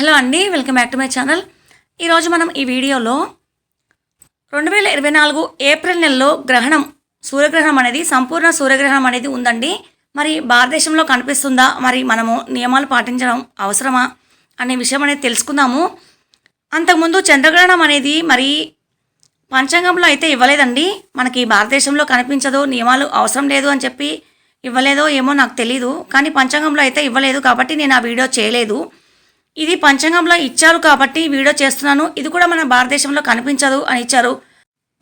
Hello అండి welcome back to my channel. ఈరోజు మనం ఈ వీడియోలో రెండు వేల ఇరవై నాలుగు ఏప్రిల్ నెలలో గ్రహణం సూర్యగ్రహణం అనేది సంపూర్ణ సూర్యగ్రహణం అనేది ఉందండి. మరి భారతదేశంలో కనిపిస్తుందా? మరి మనము నియమాలు పాటించడం అవసరమా? అనే విషయం అనేది తెలుసుకుందాము. అంతకుముందు చంద్రగ్రహణం అనేది మరి పంచాంగంలో అయితే ఇవ్వలేదండి. మనకి భారతదేశంలో కనిపించదు నియమాలు అవసరం లేదు అని చెప్పి ఇవ్వలేదో ఏమో నాకు తెలీదు. కానీ పంచాంగంలో అయితే ఇవ్వలేదు కాబట్టి నేను ఆ వీడియో చేయలేదు. ఇది పంచాంగంలో ఇచ్చారు కాబట్టి వీడియో చేస్తున్నాను. ఇది కూడా మన భారతదేశంలో కనిపించదు అని ఇచ్చారు.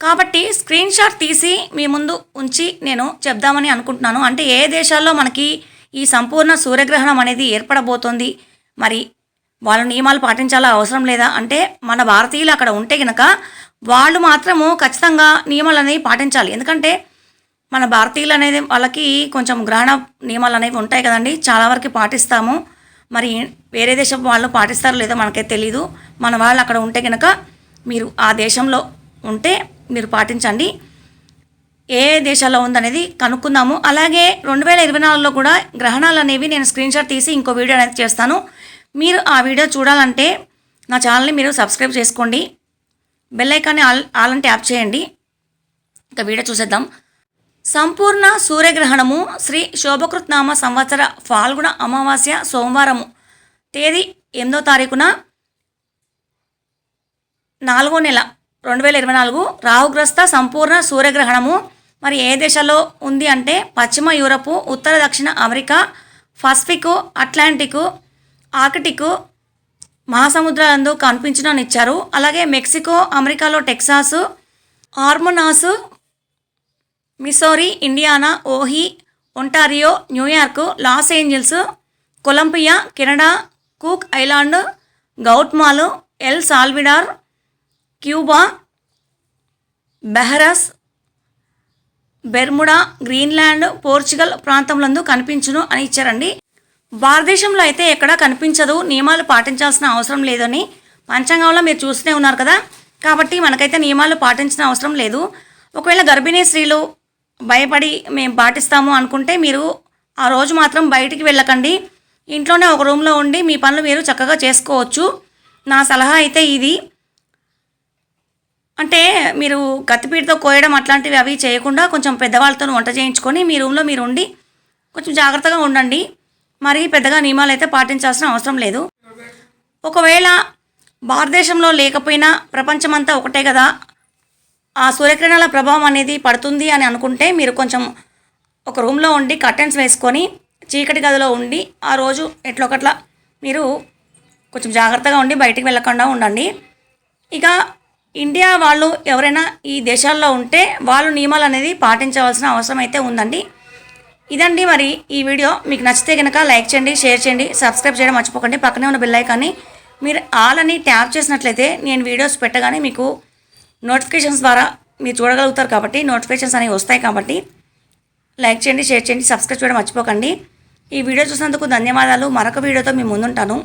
కాబట్టి స్క్రీన్ షాట్ తీసి మీ ముందు ఉంచి నేను చెప్దామని అనుకుంటున్నాను. అంటే ఏ దేశాల్లో మనకి ఈ సంపూర్ణ సూర్యగ్రహణం అనేది ఏర్పడబోతోంది? మరి వాళ్ళ నియమాలు పాటించాలా? అవసరం లేదా? అంటే మన భారతీయులు అక్కడ ఉంటే గనక వాళ్ళు మాత్రము ఖచ్చితంగా నియమాలు అనేవి పాటించాలి. ఎందుకంటే మన భారతీయులు అనేది వాళ్ళకి కొంచెం గ్రహణ నియమాలు అనేవి ఉంటాయి కదండి. చాలా వరకు పాటిస్తాము. మరి వేరే దేశం వాళ్ళు పాటిస్తారో లేదో మనకైతే తెలీదు. మన వాళ్ళు అక్కడ ఉంటే కనుక మీరు ఆ దేశంలో ఉంటే మీరు పాటించండి. ఏ దేశాల్లో ఉందనేది కనుక్కుందాము. అలాగే రెండు వేల ఇరవై నాలుగులో కూడా గ్రహణాలు అనేవి నేను స్క్రీన్ షాట్ తీసి ఇంకో వీడియో అనేది చేస్తాను. మీరు ఆ వీడియో చూడాలంటే నా ఛానల్ని మీరు సబ్స్క్రైబ్ చేసుకోండి. బెల్ ఐకాన్ని ఆల్ ఆల్ అంటే యాప్ చేయండి. ఇంకా వీడియో చూసేద్దాం. సంపూర్ణ సూర్యగ్రహణము శ్రీ శోభకృత్నామ సంవత్సర ఫాల్గుణ అమావాస్య సోమవారము. తేదీ ఎనిమిదో తారీఖున నాలుగో నెల రెండు వేల ఇరవై నాలుగు రాహుగ్రస్త సంపూర్ణ సూర్యగ్రహణము. మరి ఏ దేశంలో ఉంది అంటే పశ్చిమ యూరపు ఉత్తర దక్షిణ అమెరికా పసిఫిక్ అట్లాంటిక్ ఆర్కిటిక్ మహాసముద్రాలందు కనిపించడం ఇచ్చారు అలాగే మెక్సికో అమెరికాలో Texas ఆర్మోనాసు Missouri Indiana Ohio Ontario New York Los Angeles Colombia Canada Cook Island Guatemala El Salvador Cuba బెహరస్ Bermuda Greenland Portugal ప్రాంతంలందు కనిపించును అని ఇచ్చారండి. భారతదేశంలో అయితే ఎక్కడా కనిపించదు నియమాలు పాటించాల్సిన అవసరం లేదని పంచాంగంలో మీరు చూస్తూనే ఉన్నారు కదా. కాబట్టి మనకైతే నియమాలు పాటించిన అవసరం లేదు. ఒకవేళ గర్భిణీ స్త్రీలు భయపడి మేము పాటిస్తాము అనుకుంటే మీరు ఆ రోజు మాత్రం బయటికి వెళ్ళకండి. ఇంట్లోనే ఒక రూమ్లో ఉండి మీ పనులు మీరు చక్కగా చేసుకోవచ్చు. నా సలహా అయితే ఇది. అంటే మీరు కత్తిపీటతో కోయడం అట్లాంటివి అవి చేయకుండా కొంచెం పెద్దవాళ్ళతో వంట చేయించుకొని మీ రూమ్లో మీరు ఉండి కొంచెం జాగ్రత్తగా ఉండండి. మరి పెద్దగా నియమాలు అయితే పాటించాల్సిన అవసరం లేదు. ఒకవేళ భారతదేశంలో లేకపోయినా ప్రపంచమంతా ఒకటే కదా. ఆ సూర్యకిరణాల ప్రభావం అనేది పడుతుంది అని అనుకుంటే మీరు కొంచెం ఒక రూమ్లో ఉండి కర్టెన్స్ వేసుకొని చీకటి గదిలో ఉండి ఆ రోజు ఎట్లొకట్లా మీరు కొంచెం జాగ్రత్తగా ఉండి బయటికి వెళ్ళకుండా ఉండండి. ఇక ఇండియా వాళ్ళు ఎవరైనా ఈ దేశాల్లో ఉంటే వాళ్ళు నియమాలు అనేది పాటించవలసిన అవసరం అయితే ఉందండి. ఇదండి మరి ఈ వీడియో. మీకు నచ్చితే కనుక లైక్ చేయండి షేర్ చేయండి సబ్స్క్రైబ్ చేయడం మర్చిపోకండి. పక్కనే ఉన్న బెల్ ఐకాన్ని మీరు ఆల్ అని ట్యాప్ చేసినట్లయితే నేను వీడియోస్ పెట్టగానే మీకు నోటిఫికేషన్స్ ద్వారా మీరు చూడగలుగుతారు కాబట్టి నోటిఫికేషన్స్ అనేవి వస్తాయి కాబట్టి లైక్ చేయండి షేర్ చేయండి సబ్స్క్రైబ్ చేయడం మర్చిపోకండి. ఈ వీడియో చూసినందుకు ధన్యవాదాలు. మరొక వీడియోతో మీ ముందుంటాను.